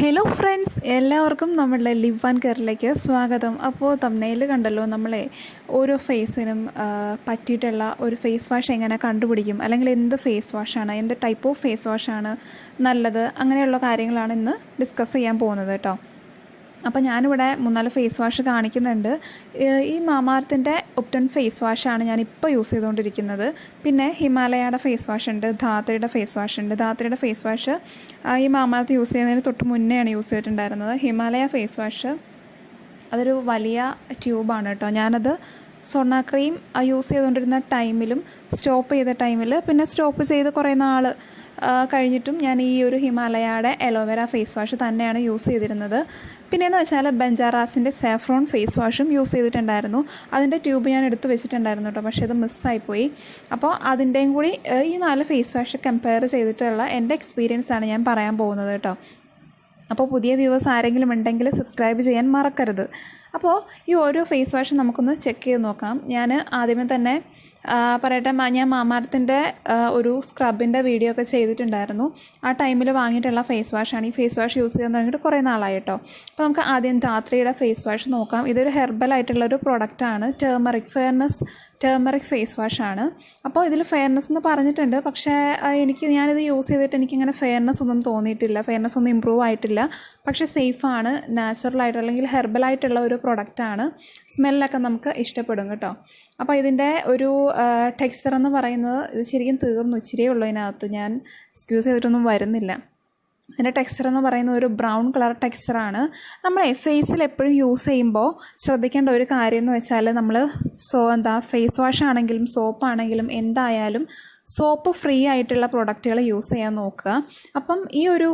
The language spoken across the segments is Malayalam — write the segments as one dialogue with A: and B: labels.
A: ഹലോ ഫ്രണ്ട്സ് എല്ലാവർക്കും നമ്മളുടെ ലിവ് ആൻഡ് കെയറിലേക്ക് സ്വാഗതം. അപ്പോൾ തമ്മനയിൽ കണ്ടല്ലോ നമ്മളെ ഓരോ ഫേസിനും പറ്റിയിട്ടുള്ള ഒരു ഫേസ് വാഷ് എങ്ങനെ കണ്ടുപിടിക്കും? അല്ലെങ്കിൽ എന്ത് ഫേസ് വാഷാണ് എന്ത് ടൈപ്പ് ഓഫ് ഫേസ് വാഷാണ് നല്ലത്? അങ്ങനെയുള്ള കാര്യങ്ങളാണ് ഇന്ന് ഡിസ്കസ് ചെയ്യാൻ പോകുന്നത് കേട്ടോ. അപ്പോൾ ഞാനിവിടെ മൂന്നാൽ ഫേസ് വാഷ് കാണിക്കുന്നുണ്ട്. ഈ മാമാർത്തിന്റെ ഒപ്റ്റൺ ഫേസ് വാഷാണ് ഞാൻ ഇപ്പോൾ യൂസ് ചെയ്തുകൊണ്ടിരിക്കുന്നത് പിന്നെ ഹിമാലയയുടെ ഫേസ് വാഷ് ഉണ്ട് ധാത്രിയുടെ ഫേസ് വാഷ് ഉണ്ട്. ധാത്രിയുടെ ഫേസ് വാഷ് ഈ മാമാർത്ത് യൂസ് ചെയ്യുന്നതിന് തൊട്ട് മുന്നെയാണ് യൂസ് ചെയ്തിട്ടുണ്ടായിരുന്നത്. ഹിമാലയ ഫേസ് വാഷ് അതൊരു വലിയ ട്യൂബാണ് കേട്ടോ. ഞാനത് സ്വർണ ക്രീം യൂസ് ചെയ്തുകൊണ്ടിരുന്ന ടൈമിലും സ്റ്റോപ്പ് ചെയ്ത ടൈമിൽ പിന്നെ സ്റ്റോപ്പ് ചെയ്ത് കുറേ നാൾ കഴിഞ്ഞിട്ടും ഞാൻ ഈ ഒരു ഹിമാലയയുടെ അലോവേര ഫേസ് വാഷ് തന്നെയാണ് യൂസ് ചെയ്തിരുന്നത്. പിന്നെയെന്ന് വെച്ചാൽ ബെഞ്ചാറാസിന്റെ സാഫ്രോൺ ഫേസ് വാഷും യൂസ് ചെയ്തിട്ടുണ്ടായിരുന്നു. അതിന്റെ ട്യൂബ് ഞാൻ എടുത്ത് വെച്ചിട്ടുണ്ടായിരുന്നു കേട്ടോ പക്ഷേ അത് മിസ്സായിപ്പോയി. അപ്പോൾ അതിന്റെയും കൂടി ഈ നാല് ഫേസ് വാഷ് കമ്പയർ ചെയ്തിട്ടുള്ള എന്റെ എക്സ്പീരിയൻസ് ആണ് ഞാൻ പറയാൻ പോകുന്നത് കേട്ടോ. അപ്പോൾ പുതിയ വ്യൂവേഴ്സ് ആരെങ്കിലും ഉണ്ടെങ്കിൽ സബ്സ്ക്രൈബ് ചെയ്യാൻ മറക്കരുത്. അപ്പോൾ ഈ ഓരോ ഫേസ് വാഷും നമുക്കൊന്ന് ചെക്ക് ചെയ്ത് നോക്കാം. ഞാൻ ആദ്യമേ തന്നെ പറയട്ടെ ഞാൻ മാമാരത്തിന്റെ ഒരു സ്ക്രബിന്റെ വീഡിയോ ഒക്കെ ചെയ്തിട്ടുണ്ടായിരുന്നു. ആ ടൈമിൽ വാങ്ങിയിട്ടുള്ള ഫേസ് വാഷാണ് ഈ ഫേസ് വാഷ് യൂസ് ചെയ്യാൻ തുടങ്ങിയിട്ട് കുറേ നാളായി കേട്ടോ അപ്പോൾ നമുക്ക് ആദ്യം ധാത്രിയുടെ ഫേസ് വാഷ് നോക്കാം. ഇതൊരു ഹെർബൽ ആയിട്ടുള്ള ഒരു പ്രൊഡക്റ്റാണ് ടേമറിക് ഫെയർനെസ് ടേമറിക് ഫേസ് വാഷാണ് അപ്പോൾ ഇതിൽ ഫെയർനെസ് എന്ന് പറഞ്ഞിട്ടുണ്ട്. പക്ഷേ എനിക്ക് ഞാനിത് യൂസ് ചെയ്തിട്ട് എനിക്കിങ്ങനെ ഫെയർനെസ് ഒന്നും തോന്നിയിട്ടില്ല. ഫെയർനെസ് ഒന്നും ഇമ്പ്രൂവ് ആയിട്ടില്ല. പക്ഷേ സേഫാണ് നാച്ചുറൽ ആയിട്ടുള്ള അല്ലെങ്കിൽ ഹെർബൽ ആയിട്ടുള്ള ഒരു പ്രൊഡക്റ്റാണ് സ്മെല്ലൊക്കെ നമുക്ക് ഇഷ്ടപ്പെടും കേട്ടോ. അപ്പോൾ ഇതിന്റെ ഒരു ടെക്സ്ചർ എന്ന് പറയുന്നത് ഇത് ശരിക്കും തീർന്നു. ഇച്ചിരിയേ ഉള്ളൂ ഇതിനകത്ത്. ഞാൻ എക്സ്ക്യൂസ് ചെയ്തിട്ടൊന്നും വരുന്നില്ല. ഇതിന്റെ ടെക്സ്ചർ എന്ന് പറയുന്നത് ഒരു ബ്രൗൺ കളർ ടെക്സ്ചറാണ് നമ്മൾ ഫേസിൽ എപ്പോഴും യൂസ് ചെയ്യുമ്പോൾ ശ്രദ്ധിക്കേണ്ട ഒരു കാര്യം എന്ന് വെച്ചാൽ നമ്മൾ സോ എന്താ ഫേസ് വാഷ് ആണെങ്കിലും സോപ്പ് ആണെങ്കിലും എന്തായാലും സോപ്പ് ഫ്രീ ആയിട്ടുള്ള പ്രൊഡക്റ്റുകൾ യൂസ് ചെയ്യാൻ നോക്കുക. അപ്പം ഈ ഒരു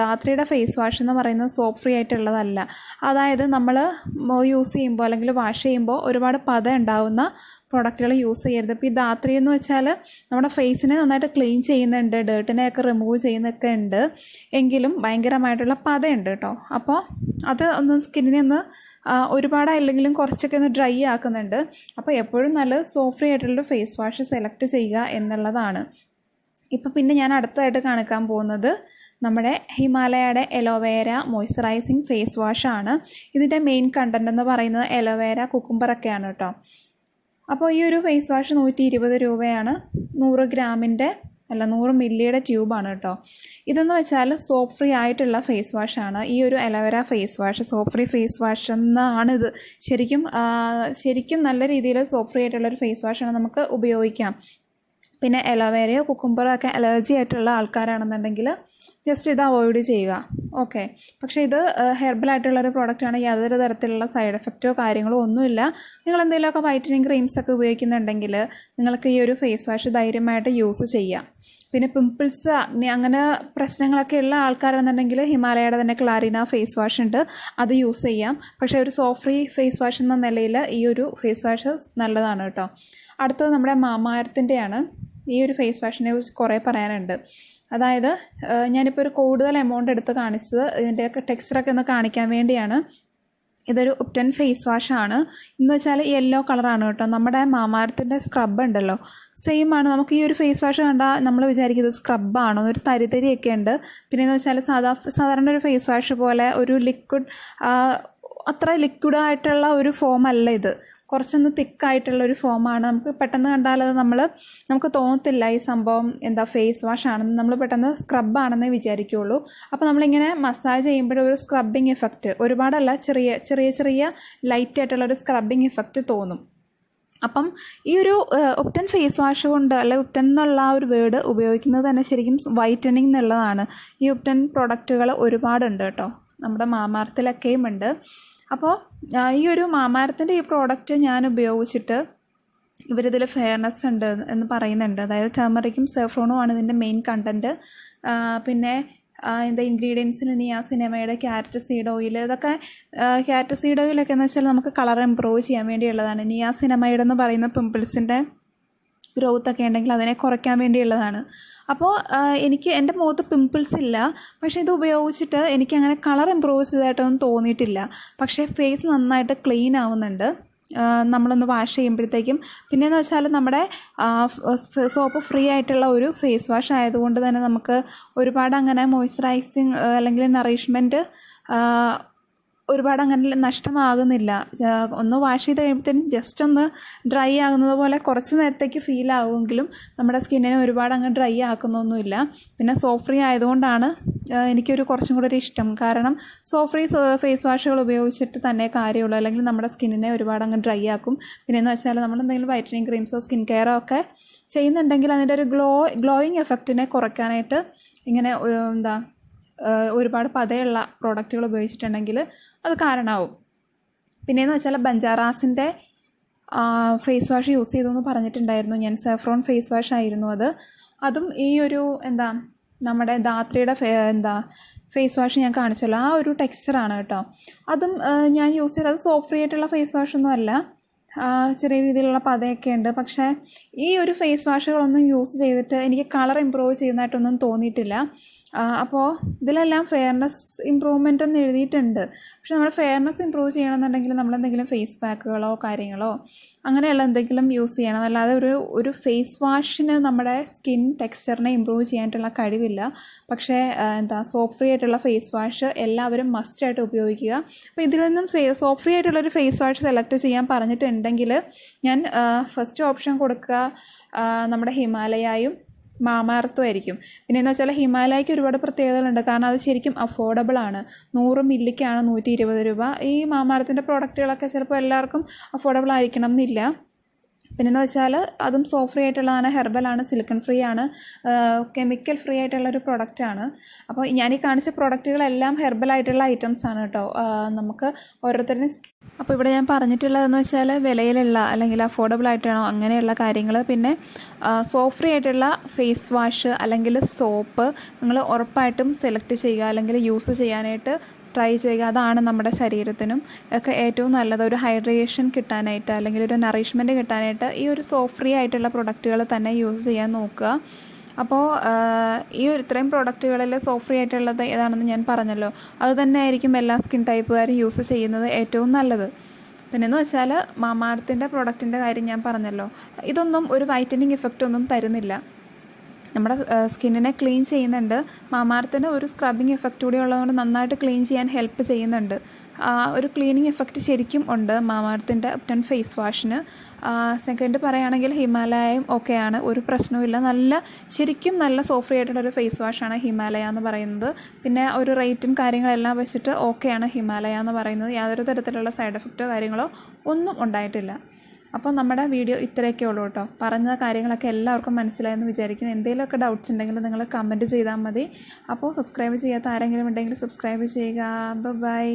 A: ധാത്രിയുടെ ഫേസ് വാഷ് എന്ന് പറയുന്നത് സോപ്പ് ഫ്രീ ആയിട്ടുള്ളതല്ല. അതായത് നമ്മൾ യൂസ് ചെയ്യുമ്പോൾ അല്ലെങ്കിൽ വാഷ് ചെയ്യുമ്പോൾ ഒരുപാട് പത ഉണ്ടാവുന്ന പ്രൊഡക്റ്റുകൾ യൂസ് ചെയ്യരുത്. ഇപ്പോൾ ഈ ധാത്രി എന്ന് വെച്ചാൽ നമ്മുടെ ഫേസിനെ നന്നായിട്ട് ക്ലീൻ ചെയ്യുന്നുണ്ട് ഡേർട്ടിനെയൊക്കെ റിമൂവ് ചെയ്യുന്നൊക്കെ ഉണ്ട്. എങ്കിലും ഭയങ്കരമായിട്ടുള്ള പതയുണ്ട് കേട്ടോ. അപ്പോൾ അത് ഒന്ന് സ്കിന്നിനെ ഒന്ന് ആ, ഒരുപാടല്ലെങ്കിലും കുറച്ചൊക്കെ ഒന്ന് ഡ്രൈ ആക്കുന്നുണ്ട്. അപ്പോൾ എപ്പോഴും നല്ല സോഫ്റ്റ് ആയിട്ടുള്ള ഫേസ് വാഷ് സെലക്ട് ചെയ്യുക എന്നുള്ളതാണ്. ഇപ്പോൾ പിന്നെ ഞാൻ അടുത്തതായിട്ട് കാണിക്കാൻ പോകുന്നത് നമ്മുടെ ഹിമാലയയുടെ എലോവേര മോയ്സ്ചറൈസിങ് ഫേസ് വാഷാണ് ഇതിന്റെ മെയിൻ കണ്ടന്റ് എന്ന് പറയുന്നത് എലോവേര കുക്കുംബറൊക്കെയാണ് കേട്ടോ. അപ്പോൾ ഈ ഒരു ഫേസ് വാഷ് നൂറ്റി ഇരുപത് രൂപയാണ് നൂറ് ഗ്രാമിന്റെ അല്ല നൂറ് മില്ലിയുടെ ട്യൂബാണ് കേട്ടോ. ഇതെന്ന് വെച്ചാൽ സോപ്പ് ഫ്രീ ആയിട്ടുള്ള ഫേസ് വാഷാണ് ഈ ഒരു aloe vera face wash soap free face wash ഇത്. ശരിക്കും ശരിക്കും നല്ല രീതിയിൽ സോപ്പ് ഫ്രീ ആയിട്ടുള്ള ഒരു ഫേസ് വാഷാണ് നമുക്ക് ഉപയോഗിക്കാം. പിന്നെ എലോവേരയോ കുക്കുംബറോ ഒക്കെ അലർജി ആയിട്ടുള്ള ആൾക്കാരാണെന്നുണ്ടെങ്കിൽ ജസ്റ്റ് ഇത് അവോയ്ഡ് ചെയ്യുക. ഓക്കെ പക്ഷേ ഇത് ഹെർബൽ ആയിട്ടുള്ള ഒരു പ്രോഡക്റ്റ് ആണ്. യാതൊരു തരത്തിലുള്ള സൈഡ് എഫക്റ്റോ കാര്യങ്ങളോ ഒന്നുമില്ല. നിങ്ങൾ എന്തെങ്കിലുമൊക്കെ വൈറ്റനിങ് ക്രീംസ് ഒക്കെ ഉപയോഗിക്കുന്നുണ്ടെങ്കിൽ നിങ്ങൾക്ക് ഈ ഒരു ഫേസ് വാഷ് ധൈര്യമായിട്ട് യൂസ് ചെയ്യാം. പിന്നെ പിമ്പിൾസ് അങ്ങനെ പ്രശ്നങ്ങളൊക്കെ ഉള്ള ആൾക്കാരാണെന്നുണ്ടെങ്കിൽ ഹിമാലയയുടെ തന്നെ ക്ലാരിന ഫേസ് വാഷ് ഉണ്ട്. അത് യൂസ് ചെയ്യാം. പക്ഷേ ഒരു സോഫ്റ്റ് ഫ്രീ ഫേസ് വാഷ് എന്ന നിലയിൽ ഈ ഒരു ഫേസ് വാഷ് നല്ലതാണ് കേട്ടോ. അടുത്തത് നമ്മുടെ മാമാരത്തിന്റെയാണ്. ഈ ഒരു ഫേസ് വാഷിനെ കുറിച്ച് കുറേ പറയാനുണ്ട്. അതായത് ഞാനിപ്പോൾ ഒരു കൂടുതൽ എമൗണ്ട് എടുത്ത് കാണിച്ചത് ഇതിന്റെയൊക്കെ ടെക്സ്ചറൊക്കെ ഒന്ന് കാണിക്കാൻ വേണ്ടിയാണ്. ഇതൊരു ഉപ്റ്റൻ ഫേസ് വാഷാണ് എന്ന് വെച്ചാൽ യെല്ലോ കളറാണ് കേട്ടോ. നമ്മുടെ മാമാരത്തിന്റെ സ്ക്രബ് ഉണ്ടല്ലോ. സെയിം ആണ്. നമുക്ക് ഈ ഒരു ഫേസ് വാഷ് കണ്ടാൽ നമ്മൾ വിചാരിക്കുന്നത് സ്ക്രബാണോ ഒരു തരിതരിയൊക്കെ ഉണ്ട്. പിന്നെ എന്ന് വെച്ചാൽ സാധാ സാധാരണ ഒരു ഫേസ് വാഷ് പോലെ ഒരു ലിക്വിഡ് അത്ര ലിക്വിഡ് ആയിട്ടുള്ള ഒരു ഫോം അല്ല ഇത്. കുറച്ചൊന്ന് തിക്കായിട്ടുള്ള ഒരു ഫോമാണ് നമുക്ക് പെട്ടെന്ന് കണ്ടാൽ അത് നമ്മൾ നമുക്ക് തോന്നത്തില്ല ഈ സംഭവം എന്താ ഫേസ് വാഷ് ആണെന്ന്. നമ്മൾ പെട്ടെന്ന് സ്ക്രബ് ആണെന്നേ വിചാരിക്കുകയുള്ളൂ അപ്പോൾ നമ്മളിങ്ങനെ മസാജ് ചെയ്യുമ്പോൾ ഒരു സ്ക്രബിങ് എഫക്റ്റ് ഒരുപാടല്ല ചെറിയ ചെറിയ ചെറിയ ലൈറ്റ് ആയിട്ടുള്ള ഒരു സ്ക്രബിങ് എഫക്റ്റ് തോന്നും. അപ്പം ഈ ഒരു ഒപ്റ്റൻ ഫേസ് വാഷ് കൊണ്ട് അല്ലെ ഒപ്റ്റൻ എന്നുള്ള ആ ഒരു വേർഡ് ഉപയോഗിക്കുന്നത് തന്നെ ശരിക്കും വൈറ്റനിങ് എന്നുള്ളതാണ്. ഈ ഒപ്റ്റൻ പ്രൊഡക്റ്റുകൾ ഒരുപാടുണ്ട് കേട്ടോ. നമ്മുടെ മാമാർത്തിലൊക്കെയും ഉണ്ട് അപ്പോൾ ഈ ഒരു മാമാരത്തിന്റെ ഈ പ്രോഡക്റ്റ് ഞാൻ ഉപയോഗിച്ചിട്ട് ഇവരിതിൽ ഫെയർനെസ് ഉണ്ട് എന്ന് പറയുന്നുണ്ട്. അതായത് ടർമറിക്കും സെഫ്രോണും ആണ് ഇതിന്റെ മെയിൻ കണ്ടന്റ് പിന്നെ എന്താ ഇൻഗ്രീഡിയൻസിൽ നിയാസിനമയുടെ ക്യാരറ്റ് സീഡ് ഓയിൽ ഇതൊക്കെ ക്യാരറ്റ് സീഡ് ഓയിലൊക്കെ എന്ന് വെച്ചാൽ നമുക്ക് കളർ ഇമ്പ്രൂവ് ചെയ്യാൻ വേണ്ടിയുള്ളതാണ്. നിയാസിനമൈഡ് എന്ന് പറയുന്ന പിമ്പിൾസിന്റെ ഗ്രോത്ത് ഒക്കെ ഉണ്ടെങ്കിൽ അതിനെ കുറയ്ക്കാൻ വേണ്ടിയുള്ളതാണ്. അപ്പോൾ എനിക്ക് എന്റെ മുഖത്ത് പിമ്പിൾസ് ഇല്ല. പക്ഷേ ഇത് ഉപയോഗിച്ചിട്ട് എനിക്ക് അങ്ങനെ കളർ ഇമ്പ്രൂവ് ചെയ്തതായിട്ടൊന്നും തോന്നിയിട്ടില്ല. പക്ഷേ ഫേസ് നന്നായിട്ട് ക്ലീൻ ആവുന്നുണ്ട്. നമ്മളൊന്ന് വാഷ് ചെയ്യുമ്പോഴത്തേക്കും. പിന്നെയെന്ന് വെച്ചാൽ നമ്മുടെ സോപ്പ് ഫ്രീ ആയിട്ടുള്ള ഒരു ഫേസ് വാഷ് ആയതുകൊണ്ട് തന്നെ നമുക്ക് ഒരുപാട് അങ്ങനെ മോയ്സ്ചറൈസിങ് അല്ലെങ്കിൽ നറിഷ്മെന്റ് ഒരുപാട് അങ്ങനെ നഷ്ടമാകുന്നില്ല. ഒന്ന് വാഷ് ചെയ്ത് കഴിയുമ്പോഴത്തേനും ജസ്റ്റ് ഒന്ന് ഡ്രൈ ആകുന്നത് പോലെ കുറച്ച് നേരത്തേക്ക് ഫീൽ ആകുമെങ്കിലും നമ്മുടെ സ്കിന്നിനെ ഒരുപാട് അങ്ങ് ഡ്രൈ ആക്കുന്നൊന്നുമില്ല. പിന്നെ സോഫ്രീ ഫ്രീ ആയതുകൊണ്ടാണ് എനിക്കൊരു കുറച്ചും കൂടെ ഒരു ഇഷ്ടം. കാരണം സോഫ്രീ ഫ്രീ ഫേസ് വാഷുകൾ ഉപയോഗിച്ചിട്ട് തന്നെ കാര്യമുള്ളൂ. അല്ലെങ്കിൽ നമ്മുടെ സ്കിന്നിനെ ഒരുപാട് അങ്ങ് ഡ്രൈ ആക്കും. പിന്നെ എന്ന് വെച്ചാൽ നമ്മൾ എന്തെങ്കിലും വൈറ്റനിങ് ക്രീംസോ സ്കിൻ കെയറോ ഒക്കെ ചെയ്യുന്നുണ്ടെങ്കിൽ അതിന്റെ ഒരു ഗ്ലോ ഗ്ലോയിങ് എഫക്റ്റിനെ കുറയ്ക്കാനായിട്ട് ഇങ്ങനെ എന്താ ഒരുപാട് പതയുള്ള പ്രോഡക്റ്റുകൾ ഉപയോഗിച്ചിട്ടുണ്ടെങ്കിൽ അത് കാരണമാവും. പിന്നെയെന്ന് വെച്ചാൽ ബഞ്ചാറാസിന്റെ ഫേസ് വാഷ് യൂസ് ചെയ്തു എന്ന് പറഞ്ഞിട്ടുണ്ടായിരുന്നു. ഞാൻ സെഫ്രോൺ ഫേസ് വാഷ് ആയിരുന്നു അത്. അതും ഈ ഒരു എന്താ നമ്മുടെ ധാത്രിയുടെ എന്താ ഫേസ് വാഷ് ഞാൻ കാണിച്ചല്ലോ. ആ ഒരു ടെക്സ്ചറാണ് കേട്ടോ. അതും ഞാൻ യൂസ് ചെയ്തത് സോഫ്റ്റ് ഫ്രീ ആയിട്ടുള്ള ഫേസ് വാഷൊന്നും അല്ല. ചെറിയ രീതിയിലുള്ള പതയൊക്കെ ഉണ്ട്. പക്ഷേ ഈ ഒരു ഫേസ് വാഷുകളൊന്നും യൂസ് ചെയ്തിട്ട് എനിക്ക് കളർ ഇമ്പ്രൂവ് ചെയ്യുന്നതായിട്ടൊന്നും തോന്നിയിട്ടില്ല. അപ്പോൾ ഇതിലെല്ലാം ഫെയർനെസ് ഇമ്പ്രൂവ്മെന്റ് എന്ന് എഴുതിയിട്ടുണ്ട്. പക്ഷെ നമ്മൾ ഫെയർനെസ് ഇമ്പ്രൂവ് ചെയ്യണമെന്നുണ്ടെങ്കിൽ നമ്മൾ എന്തെങ്കിലും ഫേസ് പാക്കുകളോ കാര്യങ്ങളോ അങ്ങനെയുള്ള എന്തെങ്കിലും യൂസ് ചെയ്യണം. അല്ലാതെ ഒരു ഒരു ഫേസ് വാഷിന് നമ്മുടെ സ്കിൻ ടെക്സ്ചറിനെ ഇമ്പ്രൂവ് ചെയ്യാനായിട്ടുള്ള കഴിവില്ല. പക്ഷേ എന്താ സോപ്പ് ഫ്രീ ആയിട്ടുള്ള ഫേസ് വാഷ് എല്ലാവരും മസ്റ്റ് ആയിട്ട് ഉപയോഗിക്കുക. അപ്പോൾ ഇതിൽ നിന്നും സോപ്പ് ഫ്രീ ആയിട്ടുള്ള ഒരു ഫേസ് വാഷ് സെലക്ട് ചെയ്യാൻ പറഞ്ഞിട്ടുണ്ടെങ്കിൽ ഞാൻ ഫസ്റ്റ് ഓപ്ഷൻ കൊടുക്കുക നമ്മുടെ ഹിമാലയായും മാമാർത്തും ആയിരിക്കും പിന്നെ എന്ന് വെച്ചാൽ ഹിമാലയക്ക് ഒരുപാട് പ്രത്യേകതകളുണ്ട്. കാരണം അത് ശരിക്കും അഫോർഡബിൾ ആണ്. നൂറ് മില്ലിക്കാണ് നൂറ്റി ഇരുപത് രൂപ. ഈ മാമാരത്തിന്റെ പ്രോഡക്റ്റുകളൊക്കെ ചിലപ്പോൾ എല്ലാവർക്കും അഫോർഡബിൾ ആയിരിക്കണം എന്നില്ല പിന്നെന്ന് വെച്ചാൽ അതും സോഫ്റ്റ് ഫ്രീ ആയിട്ടുള്ളതാണ് ഹെർബലാണ് സിലിക്കൺ ഫ്രീ ആണ് കെമിക്കൽ ഫ്രീ ആയിട്ടുള്ള ഒരു പ്രൊഡക്റ്റാണ് അപ്പോൾ ഞാൻ ഈ കാണിച്ച പ്രൊഡക്റ്റുകളെല്ലാം ഹെർബലായിട്ടുള്ള ഐറ്റംസ് ആണ് കേട്ടോ. നമുക്ക് ഓരോരുത്തരും അപ്പോൾ ഇവിടെ ഞാൻ പറഞ്ഞിട്ടുള്ളതെന്ന് വെച്ചാൽ വിലയിലുള്ള അല്ലെങ്കിൽ അഫോർഡബിൾ ആയിട്ടാണോ അങ്ങനെയുള്ള കാര്യങ്ങൾ. പിന്നെ സോഫ്റ്റ് ഫ്രീ ആയിട്ടുള്ള ഫേസ് വാഷ് അല്ലെങ്കിൽ സോപ്പ് നിങ്ങൾ ഉറപ്പായിട്ടും സെലക്ട് ചെയ്യുക അല്ലെങ്കിൽ യൂസ് ചെയ്യാനായിട്ട് ട്രൈ ചെയ്യുക. അതാണ് നമ്മുടെ ശരീരത്തിനും ഒക്കെ ഏറ്റവും നല്ലത്. ഒരു ഹൈഡ്രേഷൻ കിട്ടാനായിട്ട് അല്ലെങ്കിൽ ഒരു നറിഷ്മെന്റ് കിട്ടാനായിട്ട് ഈ ഒരു സോഫ്റ്റ് ഫ്രീ ആയിട്ടുള്ള പ്രൊഡക്റ്റുകൾ തന്നെ യൂസ് ചെയ്യാൻ നോക്കുക. അപ്പോൾ ഈ ഒരു ഇത്രയും പ്രോഡക്റ്റുകളിൽ സോഫ്റ്റ് ഫ്രീ ആയിട്ടുള്ളത് ഏതാണെന്ന് ഞാൻ പറഞ്ഞല്ലോ. അത് തന്നെ ആയിരിക്കും എല്ലാ സ്കിൻ ടൈപ്പുകാരും യൂസ് ചെയ്യുന്നത് ഏറ്റവും നല്ലത്. പിന്നെന്ന് വെച്ചാൽ മാമാർത്തിന്റെ പ്രോഡക്റ്റിന്റെ കാര്യം ഞാൻ പറഞ്ഞല്ലോ. ഇതൊന്നും ഒരു വൈറ്റനിങ് ഇഫക്റ്റ് ഒന്നും തരുന്നില്ല. നമ്മുടെ സ്കിന്നിനെ ക്ലീൻ ചെയ്യുന്നുണ്ട്. മാമാർത്തിന് ഒരു സ്ക്രബിങ് എഫക്റ്റ് കൂടി ഉള്ളതുകൊണ്ട് നന്നായിട്ട് ക്ലീൻ ചെയ്യാൻ ഹെൽപ്പ് ചെയ്യുന്നുണ്ട്. ഒരു ക്ലീനിങ് എഫക്റ്റ് ശരിക്കും ഉണ്ട് മാമാർത്തിന്റെ അപ്റ്റൻ ഫേസ് വാഷിന്. സെക്കൻഡ് പറയുകയാണെങ്കിൽ ഹിമാലയയും ഓക്കെയാണ് ഒരു പ്രശ്നവുമില്ല. നല്ല ശരിക്കും നല്ല സോഫ്റ്റ് ആയിട്ടുള്ള ഒരു ഫേസ് വാഷാണ് ഹിമാലയ എന്ന് പറയുന്നത്. പിന്നെ ഒരു റേറ്റും കാര്യങ്ങളെല്ലാം വെച്ചിട്ട് ഓക്കെയാണ് ഹിമാലയ എന്ന് പറയുന്നത്. യാതൊരു തരത്തിലുള്ള സൈഡ് എഫക്റ്റോ കാര്യങ്ങളോ ഒന്നും ഉണ്ടായിട്ടില്ല. അപ്പോൾ നമ്മുടെ വീഡിയോ ഇത്രയൊക്കെ ഉള്ളൂ കേട്ടോ. പറഞ്ഞ കാര്യങ്ങളൊക്കെ എല്ലാവർക്കും മനസ്സിലായെന്ന് വിചാരിക്കുന്നു. എന്തെങ്കിലുമൊക്കെ ഡൗട്ട്സ് ഉണ്ടെങ്കിൽ നിങ്ങൾ കമന്റ് ചെയ്താൽ മതി. അപ്പോൾ സബ്സ്ക്രൈബ് ചെയ്യാത്ത ആരെങ്കിലും ഉണ്ടെങ്കിൽ സബ്സ്ക്രൈബ് ചെയ്യുക. ബൈ